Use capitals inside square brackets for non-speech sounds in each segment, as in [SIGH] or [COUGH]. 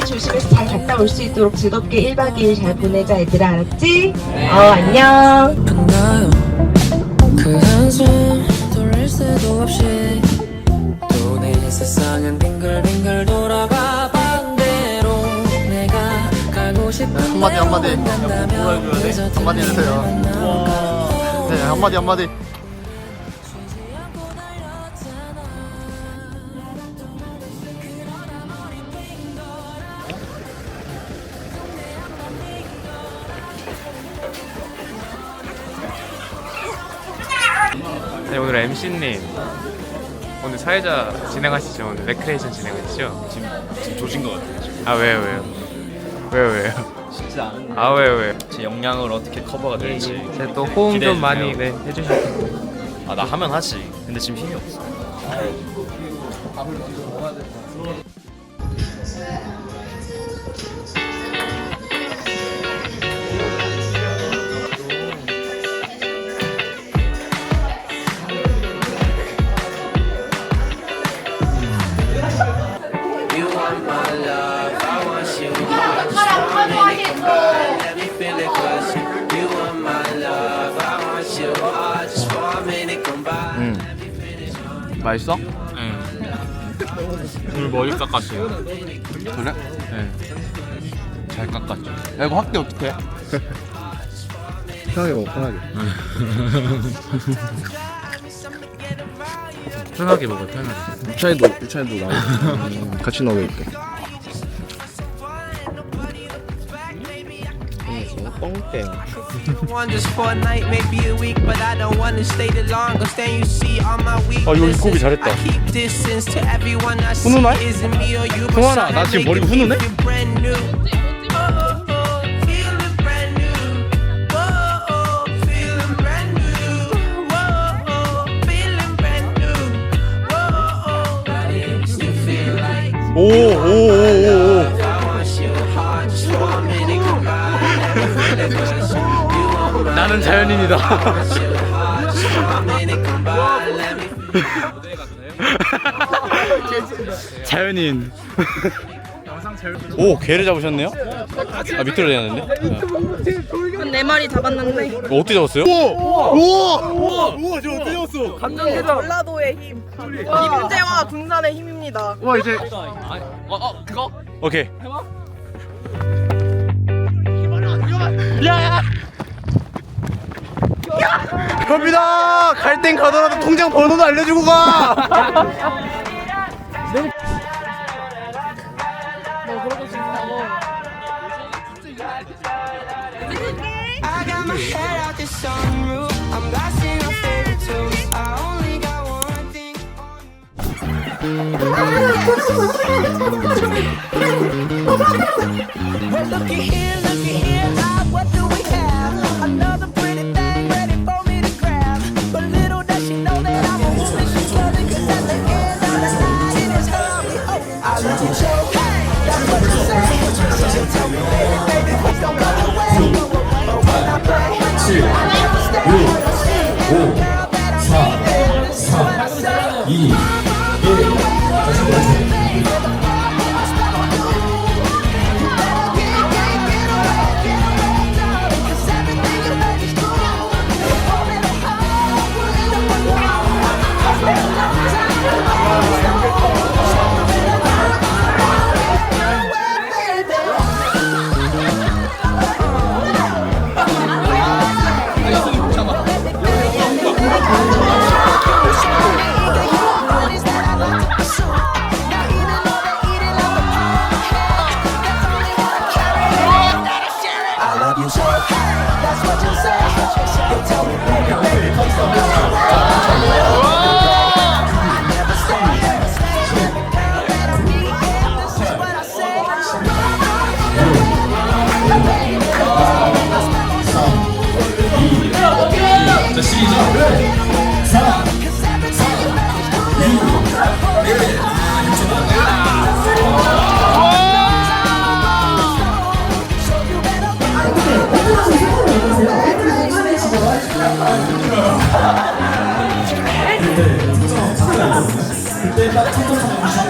없이 조심해서 잘 갔다 올 수 있도록 즐겁게 1박 2일 잘 보내자 얘들아 알았지? 어 안녕 나요 그 한숨 돌릴 새도 없이 또 내 세상은 빙글빙글 돌아가 반대로 내가 가고 싶은 한마디, 한마디. 한마디 해주세요. 네, 한마디 한마디. 네, 오늘 MC님. 오늘 사회자 진행하시죠? 오늘 레크레이션 진행하시죠? 지금 지금 조신 것 같아요 아 왜요 왜요? 왜요 왜요? 쉽지 않은 아 왜요 왜요? 제 역량을 어떻게 커버가 될지. 제가 또 호응 기대해 좀 많이. 네, 해주실 아 나 하면 하지. 근데 지금 힘이 없어 맛있어? 네 오늘 머리 깎았어요 그래? 네 잘 깎았죠 야 이거 학교 어떻게? 편하게 먹어 편하게. 편하게 먹어요 편하게 유차이도 유차이도 나와. 같이 넣어볼게. My 어, 이거 weaknesses. 고기 잘했다. I keep distance to everyone I see. 훈훈해? Isn't me or you, but 동환아, 나 something 지금 머리가 making me 훈훈해? feel brand new. Oh, oh, 나는 자연인이다. [LAUGHS] 자연인. 오 개를 잡으셨네요? 아 밑으로 되는데? 한네 마리 잡았는데. 어, 어떻게 잡았어요? 전라도의 힘. 김제와 군산의 힘입니다. 오케이 갑니다. 갈땐 가더라도 통장 번호도 알려주고 가. I got my head out the sunroof. I'm blasting our favorite tunes. I only got one thing on Well, looky here, looky here, 네, 그때 딱 첫점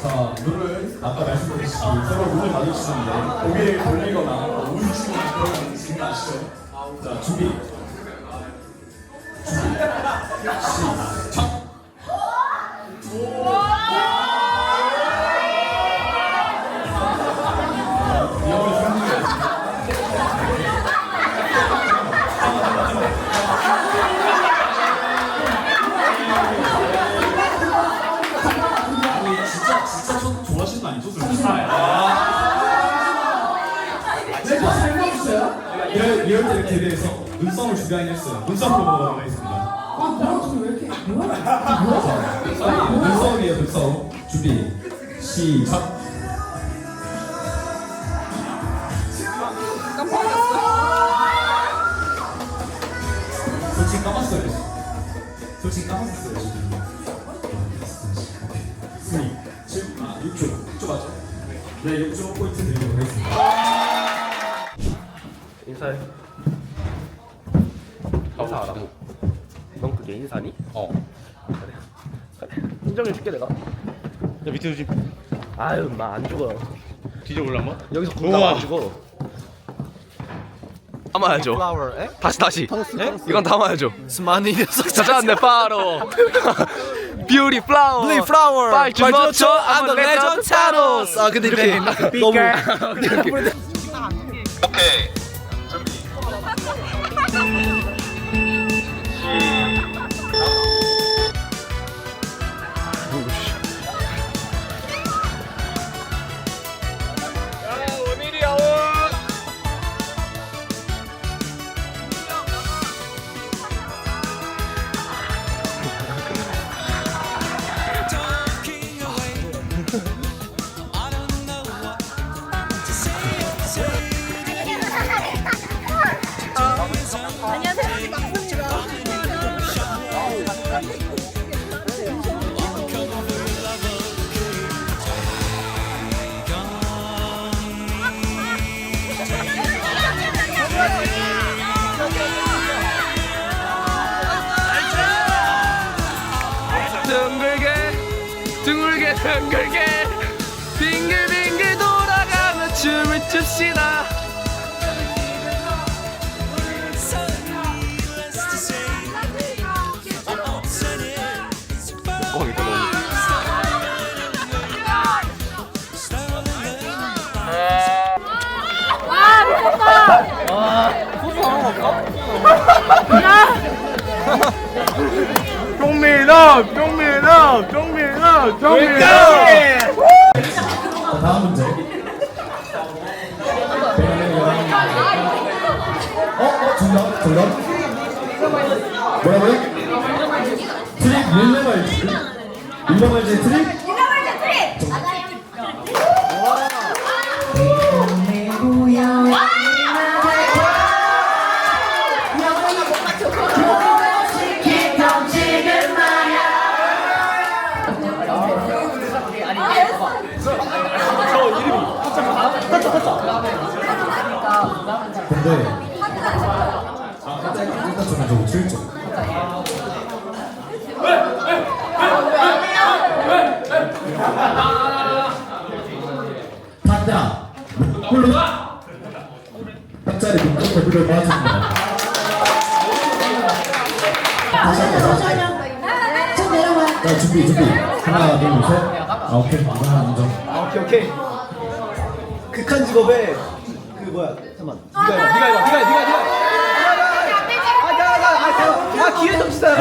자, 룰은 아까 말씀드렸듯이 서로 문을 마주치는데 고개를 돌리거나 우유치거나 그런 지금 아시죠? 자, 준비. 준비. 시작. 진짜 저 좋아하시는 거 아니죠? 생각했어요. 내가 이럴 이럴 때 대비해서 눈썹을 준비하긴 했어요. 눈썹으로 먹어보도록 하겠습니다. 아, 나랑 왜 이렇게 뭐야? 자, 눈썹이에요, 눈썹. 준비. 시작. 솔직히 까봤어요. 솔직히 까봤어요. 네 6초 포인트 드리도록 하겠습니다 인사해. 인사하라고. 넌 그게 인사니? 어. 그래. 그래. 인정해줄게 내가. 야 밑에 좀 아유 마안 죽어. 뒤져볼래 한번? 여기서 공감 안 죽어. 담아야죠. 다시 다시. 이건 담아야죠. 스마니 녀석 찾아왔네 바로. [LAUGHS] 뷰티 플라워. 뷰티 플라워. I'm the legend Thanos. 아 근데 이렇게 너무 [LAUGHS] 이렇게. 흥글게 빙글빙글 돌아가며 춤을 춥시다 종민아 종민아 종민아 자, 다음 문제. 어? 어? 정답? 정답? 뭐라고요? 트릭 릴레발지 릴레발지 트릭? 좀 7점 타짜 홀로 탁자리. 묶고 다시 할게요. 자 준비 준비. 하나 둘 셋 아 오케이. 이거 하나 인정 아, 오케이 오케이. 극한 직업에 그 뭐야? 잠만. 네가 해봐 네가 해봐 네가 해, 네가 해. 아 기회 좀 주세요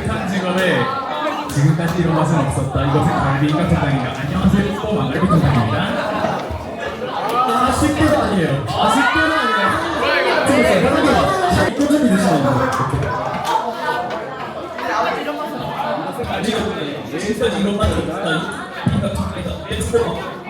극한 직업에 지금까지 이런 맛은 없었다. 이것은 갈비 인간통장입니다. 안녕하세요. 또 망갈비 통장입니다. 아, 쉽게도 아니에요. 아, 쉽게도 아니에요. 좋았어요. 편하게. 꾸준히 드시면 돼요. 이렇게. 지금까지 이런 맛은 없었다. 인간통장이다. 됐다.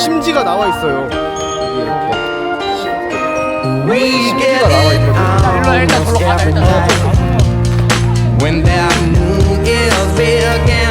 심지가 나와 있어요. 이렇게. 심지가 나와 있거든요. 일로 일단 걸로 가자 아, When there are new is real again.